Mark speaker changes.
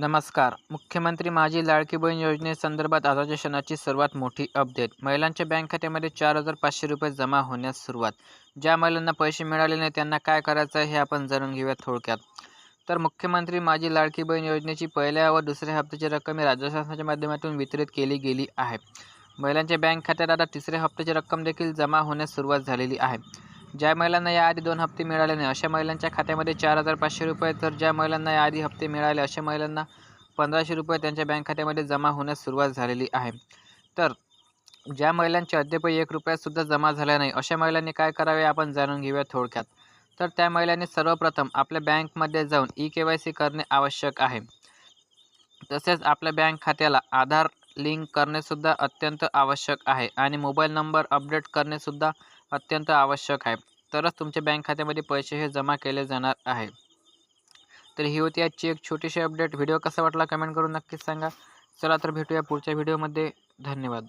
Speaker 1: नमस्कार. मुख्यमंत्री माझी लाडकी बहीण योजनेसंदर्भात आजच्या क्षणाची सर्वात मोठी अपडेट. महिलांच्या बँक खात्यामध्ये चार हजार पाचशे रुपये जमा होण्यास सुरुवात. ज्या महिलांना पैसे मिळाले नाही त्यांना काय करायचं आहे हे आपण जाणून घेऊया थोडक्यात. तर मुख्यमंत्री माझी लाडकी बहीण योजनेची पहिल्या व दुसऱ्या हप्त्याची रक्कम ही राज्य शासनाच्या माध्यमातून वितरित केली गेली आहे. महिलांच्या बँक खात्यात आता तिसऱ्या हप्त्याची रक्कम देखील जमा होण्यास सुरुवात झालेली आहे. ज्या महिलांना याआधी दोन हप्ते मिळाले नाही अशा महिलांच्या खात्यामध्ये चार हजार पाचशे रुपये तर ज्या महिलांना याआधी हप्ते मिळाले अशा महिलांना पंधराशे रुपये त्यांच्या बँक खात्यामध्ये जमा होण्यास सुरुवात झालेली आहे. तर ज्या महिलांचे अद्याप एक रुपयासुद्धा जमा झाला नाही अशा महिलांनी काय करावे आपण जाणून घेऊया थोडक्यात. तर त्या महिलांनी सर्वप्रथम आपल्या बँकमध्ये जाऊन ई के वाय सी करणे आवश्यक आहे. तसेच आपल्या बँक खात्याला आधार लिंक करणेसुद्धा अत्यंत आवश्यक आहे आणि मोबाईल नंबर अपडेट करणेसुद्धा अत्यंत आवश्यक आहे. तरच तुमच्या बँक खात्यामध्ये पैसे हे जमा केले जाणार आहे. तर ही होती आजची एक छोटीशी अपडेट. व्हिडिओ कसा वाटला कमेंट करून नक्कीच सांगा. चला तर भेटूया पुढच्या व्हिडिओमध्ये. धन्यवाद.